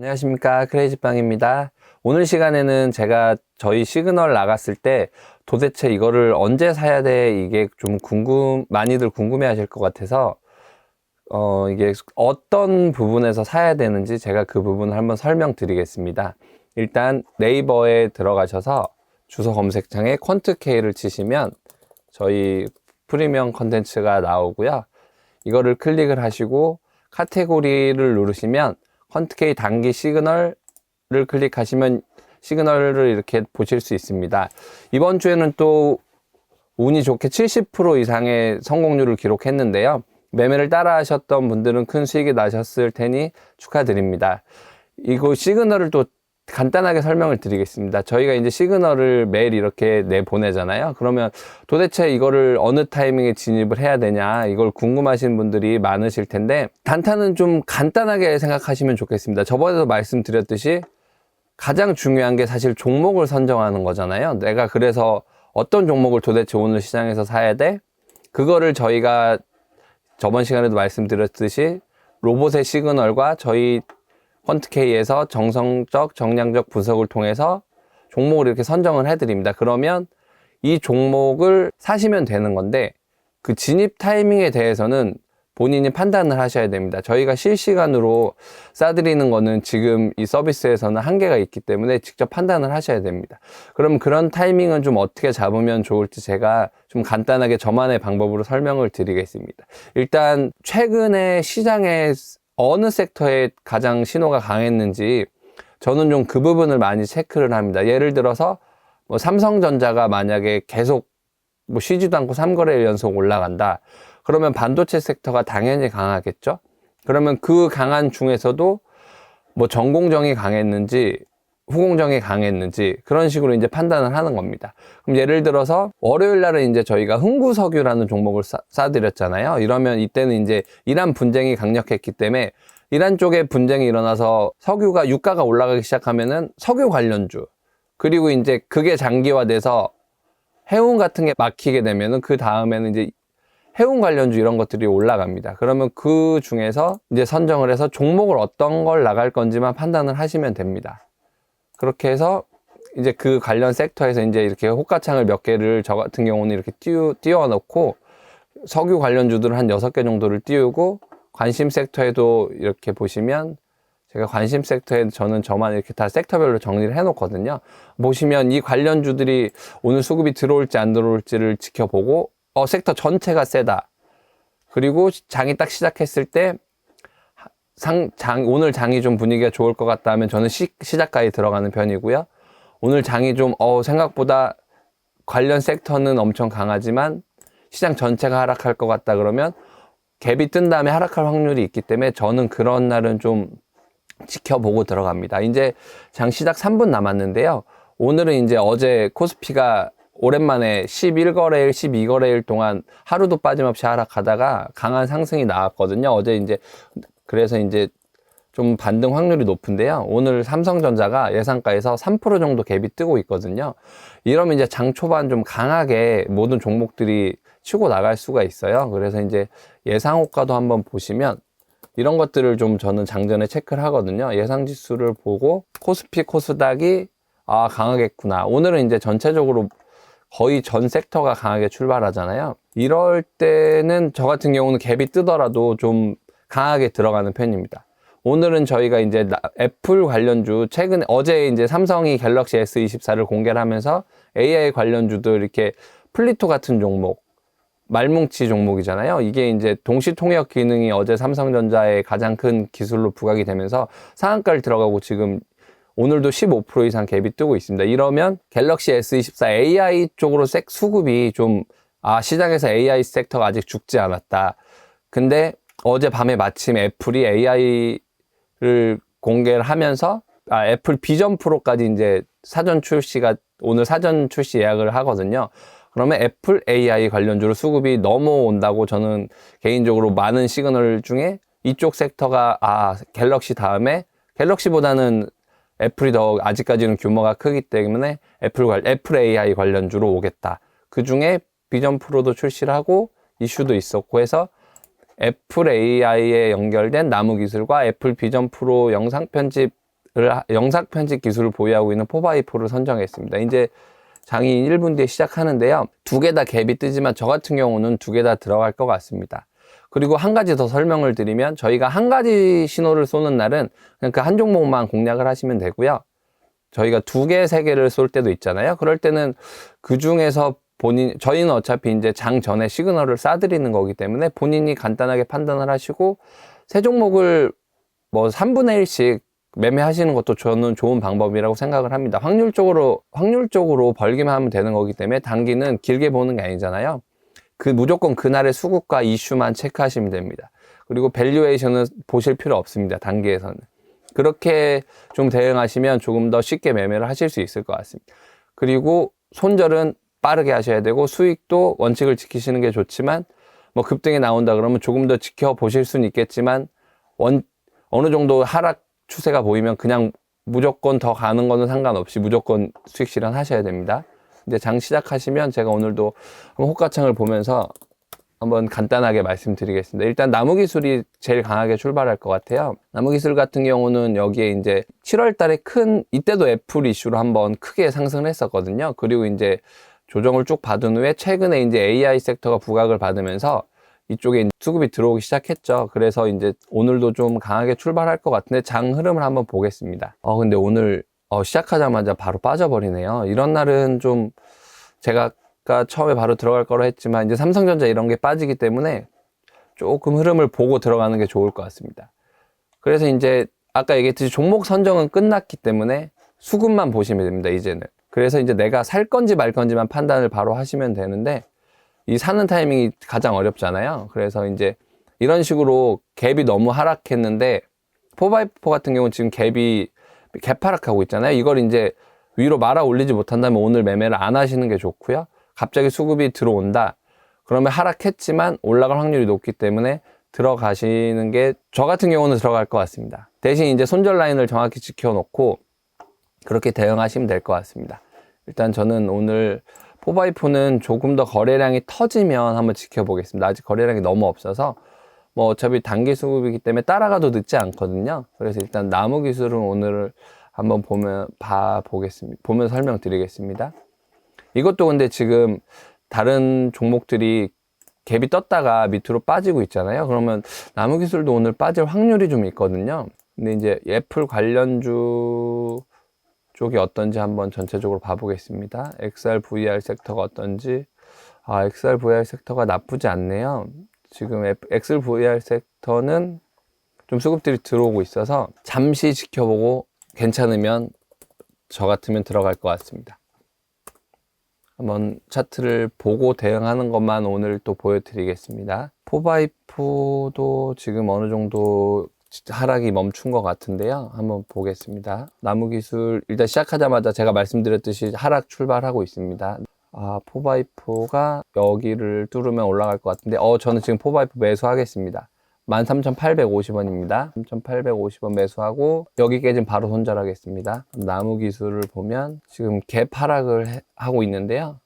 안녕하십니까. 크레이지빵입니다. 오늘 시간에는 제가 저희 시그널 나갔을 때 도대체 이거를 언제 사야 돼? 이게 좀 궁금 많이들 궁금해 하실 것 같아서 어 이게 어떤 부분에서 사야 되는지 제가 그 부분을 한번 설명드리겠습니다. 일단 네이버에 들어가셔서 주소 검색창에 퀀트K를 치시면 저희 프리미엄 컨텐츠가 나오고요. 이거를 클릭을 하시고 카테고리를 누르시면 퀀트K 단기 시그널을 클릭하시면 시그널을 이렇게 보실 수 있습니다. 이번 주에는 또 운이 좋게 70% 이상의 성공률을 기록했는데요. 매매를 따라 하셨던 분들은 큰 수익이 나셨을 테니 축하드립니다. 이거 시그널을 또 간단하게 설명을 드리겠습니다. 저희가 이제 시그널을 매일 이렇게 내보내잖아요. 그러면 도대체 이거를 어느 타이밍에 진입을 해야 되냐, 이걸 궁금하신 분들이 많으실 텐데, 단타는 좀 간단하게 생각하시면 좋겠습니다. 저번에도 말씀드렸듯이 가장 중요한 게 사실 종목을 선정하는 거잖아요. 내가 그래서 어떤 종목을 도대체 오늘 시장에서 사야 돼? 그거를 저희가 저번 시간에도 말씀드렸듯이 로봇의 시그널과 저희 펀트K에서 정성적, 정량적 분석을 통해서 종목을 이렇게 선정을 해드립니다. 그러면 이 종목을 사시면 되는 건데 그 진입 타이밍에 대해서는 본인이 판단을 하셔야 됩니다. 저희가 실시간으로 싸드리는 거는 지금 이 서비스에서는 한계가 있기 때문에 직접 판단을 하셔야 됩니다. 그럼 그런 타이밍은 좀 어떻게 잡으면 좋을지 제가 좀 간단하게 저만의 방법으로 설명을 드리겠습니다. 일단 최근에 시장에 어느 섹터에 가장 신호가 강했는지 저는 좀 그 부분을 많이 체크를 합니다. 예를 들어서 뭐 삼성전자가 만약에 계속 뭐 쉬지도 않고 3거래일 연속 올라간다. 그러면 반도체 섹터가 당연히 강하겠죠? 그러면 그 강한 중에서도 뭐 전공정이 강했는지 후공정이 강했는지 그런 식으로 이제 판단을 하는 겁니다. 그럼 예를 들어서 월요일 날은 이제 저희가 흥구석유라는 종목을 싸, 싸드렸잖아요. 이러면 이때는 이제 이란 분쟁이 강력했기 때문에 이란 쪽에 분쟁이 일어나서 석유가 유가가 올라가기 시작하면은 석유 관련주 그리고 이제 그게 장기화돼서 해운 같은 게 막히게 되면은 그 다음에는 이제 해운 관련주 이런 것들이 올라갑니다. 그러면 그 중에서 이제 선정을 해서 종목을 어떤 걸 나갈 건지만 판단을 하시면 됩니다. 그렇게 해서 이제 그 관련 섹터에서 이제 이렇게 호가창을 몇 개를 저 같은 경우는 이렇게 띄우, 띄워 놓고 석유 관련주들을 한 여섯 개 정도를 띄우고 관심 섹터에도 이렇게 보시면 제가 관심 섹터에 저는 저만 이렇게 다 섹터별로 정리를 해 놓거든요. 보시면 이 관련주들이 오늘 수급이 들어올지 안 들어올지를 지켜보고 어 섹터 전체가 세다. 그리고 장이 딱 시작했을 때 상, 장, 오늘 장이 좀 분위기가 좋을 것 같다 하면 저는 시, 시작가에 들어가는 편이고요. 오늘 장이 좀, 어, 생각보다 관련 섹터는 엄청 강하지만 시장 전체가 하락할 것 같다 그러면 갭이 뜬 다음에 하락할 확률이 있기 때문에 저는 그런 날은 좀 지켜보고 들어갑니다. 이제 장 시작 3분 남았는데요. 오늘은 이제 어제 코스피가 오랜만에 11거래일, 12거래일 동안 하루도 빠짐없이 하락하다가 강한 상승이 나왔거든요. 어제 이제 그래서 이제 좀 반등 확률이 높은데요. 오늘 삼성전자가 예상가에서 3% 정도 갭이 뜨고 있거든요. 이러면 이제 장 초반 좀 강하게 모든 종목들이 치고 나갈 수가 있어요. 그래서 이제 예상호가도 한번 보시면 이런 것들을 좀 저는 장전에 체크를 하거든요. 예상 지수를 보고 코스피, 코스닥이 아, 강하겠구나. 오늘은 이제 전체적으로 거의 전 섹터가 강하게 출발하잖아요. 이럴 때는 저 같은 경우는 갭이 뜨더라도 좀 강하게 들어가는 편입니다. 오늘은 저희가 이제 애플 관련주 최근에 어제 이제 삼성이 갤럭시 S24를 공개를 하면서 AI 관련주도 이렇게 플리토 같은 종목 말뭉치 종목이잖아요. 이게 이제 동시 통역 기능이 어제 삼성전자의 가장 큰 기술로 부각이 되면서 상한가를 들어가고 지금 오늘도 15% 이상 갭이 뜨고 있습니다. 이러면 갤럭시 S24 AI 쪽으로 색 수급이 좀 아, 시장에서 AI 섹터가 아직 죽지 않았다. 근데 어제 밤에 마침 애플이 AI를 공개를 하면서 아, 애플 비전 프로까지 이제 사전 출시가 오늘 사전 출시 예약을 하거든요. 그러면 애플 AI 관련주로 수급이 넘어온다고 저는 개인적으로 많은 시그널 중에 이쪽 섹터가 아 갤럭시 다음에 갤럭시보다는 애플이 더 아직까지는 규모가 크기 때문에 애플 관 애플 AI 관련주로 오겠다. 그 중에 비전 프로도 출시를 하고 이슈도 있었고 해서 애플 AI에 연결된 나무 기술과 애플 비전 프로 영상 편집 영상 편집 기술을 보유하고 있는 포바이포를 선정했습니다. 이제 장이 1분 뒤에 시작하는데요. 두 개 다 갭이 뜨지만 저 같은 경우는 두 개 다 들어갈 것 같습니다. 그리고 한 가지 더 설명을 드리면 저희가 한 가지 신호를 쏘는 날은 그냥 그 한 종목만 공략을 하시면 되고요. 저희가 두 개, 세 개를 쏠 때도 있잖아요. 그럴 때는 그 중에서 본인, 저희는 어차피 이제 장 전에 시그널을 쏴드리는 거기 때문에 본인이 간단하게 판단을 하시고 세 종목을 뭐 3분의 1씩 매매하시는 것도 저는 좋은 방법이라고 생각을 합니다. 확률적으로, 확률적으로 벌기만 하면 되는 거기 때문에 단기는 길게 보는 게 아니잖아요. 그 무조건 그날의 수급과 이슈만 체크하시면 됩니다. 그리고 밸류에이션은 보실 필요 없습니다. 단기에서는. 그렇게 좀 대응하시면 조금 더 쉽게 매매를 하실 수 있을 것 같습니다. 그리고 손절은 빠르게 하셔야 되고 수익도 원칙을 지키시는 게 좋지만 뭐 급등이 나온다 그러면 조금 더 지켜보실 수는 있겠지만 원, 어느 정도 하락 추세가 보이면 그냥 무조건 더 가는 거는 상관없이 무조건 수익 실현 하셔야 됩니다. 근데 장 시작하시면 제가 오늘도 호가창을 보면서 한번 간단하게 말씀드리겠습니다. 일단 나무 기술이 제일 강하게 출발할 것 같아요. 나무 기술 같은 경우는 여기에 이제 7월 달에 큰, 이때도 애플 이슈로 한번 크게 상승을 했었거든요. 그리고 이제 조정을 쭉 받은 후에 최근에 이제 AI 섹터가 부각을 받으면서 이쪽에 수급이 들어오기 시작했죠. 그래서 이제 오늘도 좀 강하게 출발할 것 같은데 장 흐름을 한번 보겠습니다. 어, 근데 오늘 어, 시작하자마자 바로 빠져버리네요. 이런 날은 좀 제가 처음에 바로 들어갈 거로 했지만 이제 삼성전자 이런 게 빠지기 때문에 조금 흐름을 보고 들어가는 게 좋을 것 같습니다. 그래서 이제 아까 얘기했듯이 종목 선정은 끝났기 때문에 수급만 보시면 됩니다. 이제는. 그래서 이제 내가 살 건지 말 건지만 판단을 바로 하시면 되는데 이 사는 타이밍이 가장 어렵잖아요. 그래서 이제 이런 식으로 갭이 너무 하락했는데 포바이포 같은 경우는 지금 갭이 갭 하락하고 있잖아요. 이걸 이제 위로 말아 올리지 못한다면 오늘 매매를 안 하시는 게 좋고요. 갑자기 수급이 들어온다. 그러면 하락했지만 올라갈 확률이 높기 때문에 들어가시는 게 저 같은 경우는 들어갈 것 같습니다. 대신 이제 손절 라인을 정확히 지켜놓고 그렇게 대응하시면 될 것 같습니다. 일단 저는 오늘 포바이포는 조금 더 거래량이 터지면 한번 지켜보겠습니다. 아직 거래량이 너무 없어서 뭐 어차피 단기 수급이기 때문에 따라가도 늦지 않거든요. 그래서 일단 나무 기술은 오늘 한번 보면 봐 보겠습니다. 보면 설명드리겠습니다. 이것도 근데 지금 다른 종목들이 갭이 떴다가 밑으로 빠지고 있잖아요. 그러면 나무 기술도 오늘 빠질 확률이 좀 있거든요. 근데 이제 애플 관련주 쪽이 어떤지 한번 전체적으로 봐보겠습니다. XR, VR 섹터가 어떤지. 아, XR, VR 섹터가 나쁘지 않네요. 지금 XR, VR 섹터는 좀 수급들이 들어오고 있어서 잠시 지켜보고 괜찮으면 저 같으면 들어갈 것 같습니다. 한번 차트를 보고 대응하는 것만 오늘 또 보여드리겠습니다. 포바이프도 지금 어느 정도 하락이 멈춘 것 같은데요. 한번 보겠습니다. 나무 기술 일단 시작하자마자 제가 말씀드렸듯이 하락 출발하고 있습니다. 아, 포바이프가 여기를 뚫으면 올라갈 것 같은데, 어, 저는 지금 포바이프 매수하겠습니다. 13,850원입니다. 3,850원 매수하고 여기 깨진 바로 손절하겠습니다. 나무 기술을 보면 지금 갭 하락을 해, 하고 있는데요.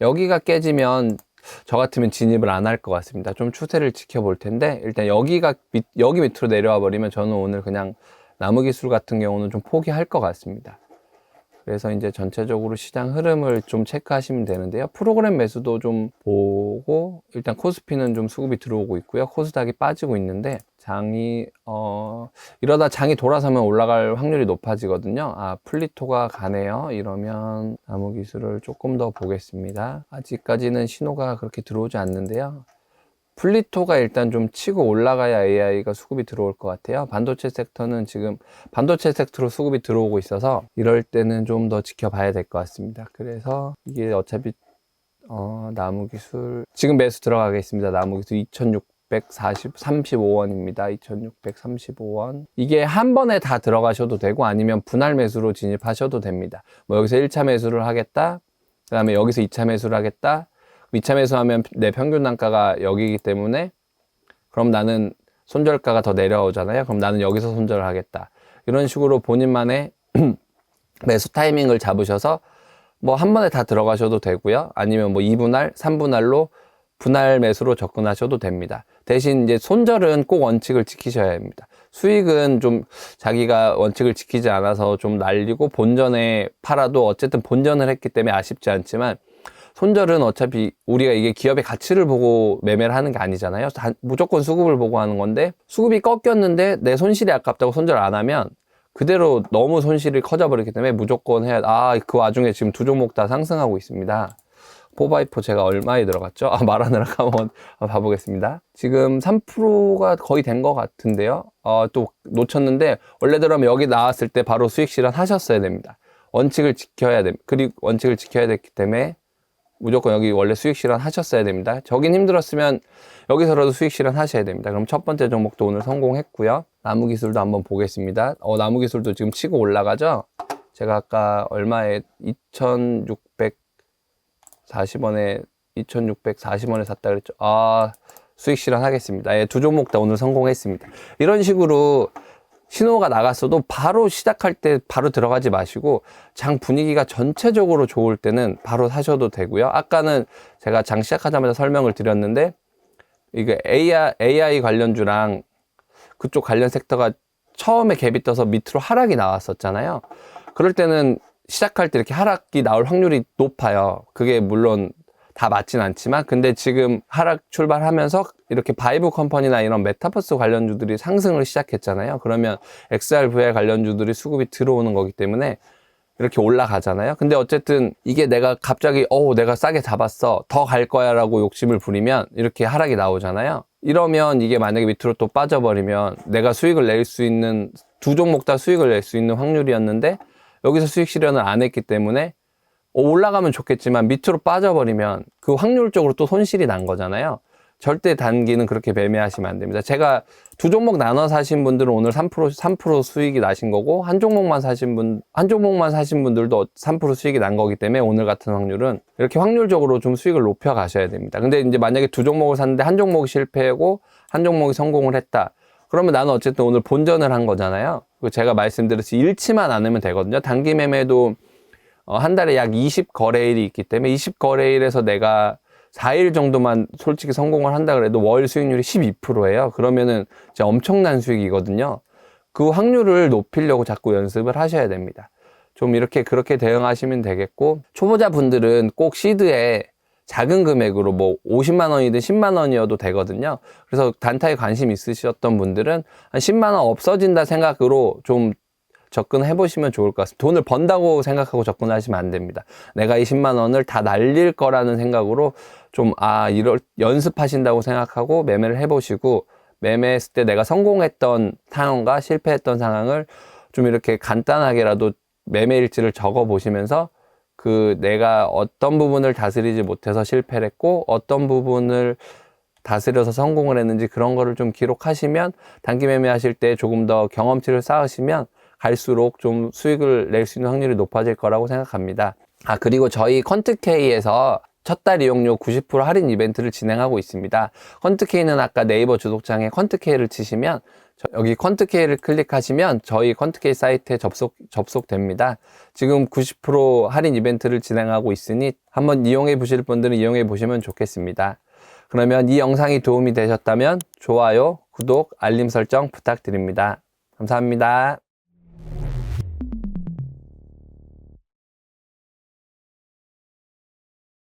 여기가 깨지면 저 같으면 진입을 안 할 것 같습니다. 좀 추세를 지켜볼 텐데 일단 여기가 밑, 여기 밑으로 내려와 버리면 저는 오늘 그냥 나무 기술 같은 경우는 좀 포기할 것 같습니다. 그래서 이제 전체적으로 시장 흐름을 좀 체크하시면 되는데요. 프로그램 매수도 좀 보고 일단 코스피는 좀 수급이 들어오고 있고요. 코스닥이 빠지고 있는데 장이 어 이러다 장이 돌아서면 올라갈 확률이 높아지거든요. 아 플리토가 가네요. 이러면 나무 기술을 조금 더 보겠습니다. 아직까지는 신호가 그렇게 들어오지 않는데요. 플리토가 일단 좀 치고 올라가야 AI가 수급이 들어올 것 같아요. 반도체 섹터는 지금 반도체 섹터로 수급이 들어오고 있어서 이럴 때는 좀 더 지켜봐야 될 것 같습니다. 그래서 이게 어차피 어, 나무 기술 지금 매수 들어가겠습니다. 나무 기술 2640 35원입니다. 2635원. 이게 한 번에 다 들어가셔도 되고 아니면 분할 매수로 진입하셔도 됩니다. 뭐 여기서 1차 매수를 하겠다. 그 다음에 여기서 2차 매수를 하겠다. 2차 매수하면 내 평균 단가가 여기이기 때문에 그럼 나는 손절가가 더 내려오잖아요. 그럼 나는 여기서 손절을 하겠다. 이런 식으로 본인만의 매수 타이밍을 잡으셔서 뭐 한 번에 다 들어가셔도 되고요. 아니면 뭐 2분할, 3분할로 분할 매수로 접근하셔도 됩니다. 대신 이제 손절은 꼭 원칙을 지키셔야 합니다. 수익은 좀 자기가 원칙을 지키지 않아서 좀 날리고 본전에 팔아도 어쨌든 본전을 했기 때문에 아쉽지 않지만 손절은 어차피 우리가 이게 기업의 가치를 보고 매매를 하는 게 아니잖아요. 단- 무조건 수급을 보고 하는 건데 수급이 꺾였는데 내 손실이 아깝다고 손절 안 하면 그대로 너무 손실이 커져버리기 때문에 무조건 해야 아 그 와중에 지금 두 종목 다 상승하고 있습니다. 포바이포 제가 얼마에 들어갔죠? 아, 말하느라 한번 봐보겠습니다. 지금 3%가 거의 된 것 같은데요. 어, 또 놓쳤는데 원래대로면 여기 나왔을 때 바로 수익 실현 하셨어야 됩니다. 원칙을 지켜야 됩니다. 그리고 원칙을 지켜야 됐기 때문에 무조건 여기 원래 수익 실현 하셨어야 됩니다. 저긴 힘들었으면 여기서라도 수익 실현 하셔야 됩니다. 그럼 첫 번째 종목도 오늘 성공했고요. 나무 기술도 한번 보겠습니다. 어, 나무 기술도 지금 치고 올라가죠? 제가 아까 얼마에 2,640원에 2,640원에 샀다 그랬죠. 아, 수익 실현 하겠습니다. 예, 두 종목 다 오늘 성공했습니다. 이런 식으로 신호가 나갔어도 바로 시작할 때 바로 들어가지 마시고 장 분위기가 전체적으로 좋을 때는 바로 사셔도 되고요. 아까는 제가 장 시작하자마자 설명을 드렸는데 이게 AI, AI 관련주랑 그쪽 관련 섹터가 처음에 갭이 떠서 밑으로 하락이 나왔었잖아요. 그럴 때는 시작할 때 이렇게 하락이 나올 확률이 높아요. 그게 물론 다 맞진 않지만 근데 지금 하락 출발하면서 이렇게 바이브 컴퍼니나 이런 메타버스 관련주들이 상승을 시작했잖아요. 그러면 XR, VR 관련주들이 수급이 들어오는 거기 때문에 이렇게 올라가잖아요. 근데 어쨌든 이게 내가 갑자기 어 내가 싸게 잡았어 더 갈 거야라고 욕심을 부리면 이렇게 하락이 나오잖아요. 이러면 이게 만약에 밑으로 또 빠져버리면 내가 수익을 낼 수 있는 두 종목 다 수익을 낼 수 있는 확률이었는데 여기서 수익 실현을 안 했기 때문에 어, 올라가면 좋겠지만 밑으로 빠져버리면 그 확률적으로 또 손실이 난 거잖아요. 절대 단기는 그렇게 매매하시면 안 됩니다. 제가 두 종목 나눠 사신 분들은 오늘 3% 3% 수익이 나신 거고 한 종목만 사신 분 한 종목만 사신 분들도 3% 수익이 난 거기 때문에 오늘 같은 확률은 이렇게 확률적으로 좀 수익을 높여 가셔야 됩니다. 근데 이제 만약에 두 종목을 샀는데 한 종목이 실패하고 한 종목이 성공을 했다. 그러면 나는 어쨌든 오늘 본전을 한 거잖아요. 제가 말씀드렸듯이 잃지만 않으면 되거든요. 단기 매매도 어, 한 달에 약 20 거래일이 있기 때문에 20 거래일에서 내가 4일 정도만 솔직히 성공을 한다 그래도 월 수익률이 12%예요. 그러면은 진짜 엄청난 수익이거든요. 그 확률을 높이려고 자꾸 연습을 하셔야 됩니다. 좀 이렇게 그렇게 대응하시면 되겠고 초보자 분들은 꼭 시드에 작은 금액으로 뭐 50만 원이든 10만 원이어도 되거든요. 그래서 단타에 관심 있으셨던 분들은 한 10만 원 없어진다 생각으로 좀 접근해 보시면 좋을 것 같습니다. 돈을 번다고 생각하고 접근하시면 안 됩니다. 내가 이 10만 원을 다 날릴 거라는 생각으로 좀, 아, 이럴, 연습하신다고 생각하고 매매를 해 보시고, 매매했을 때 내가 성공했던 상황과 실패했던 상황을 좀 이렇게 간단하게라도 매매 일지를 적어 보시면서 그 내가 어떤 부분을 다스리지 못해서 실패를 했고, 어떤 부분을 다스려서 성공을 했는지 그런 거를 좀 기록하시면 단기 매매하실 때 조금 더 경험치를 쌓으시면 갈수록 좀 수익을 낼 수 있는 확률이 높아질 거라고 생각합니다. 아, 그리고 저희 컨트K에서 첫 달 이용료 90% 할인 이벤트를 진행하고 있습니다. 컨트K는 아까 네이버 주독창에 컨트K를 치시면 저- 여기 컨트K를 클릭하시면 저희 컨트K 사이트에 접속, 접속됩니다. 지금 90% 할인 이벤트를 진행하고 있으니 한번 이용해 보실 분들은 이용해 보시면 좋겠습니다. 그러면 이 영상이 도움이 되셨다면 좋아요, 구독, 알림 설정 부탁드립니다. 감사합니다.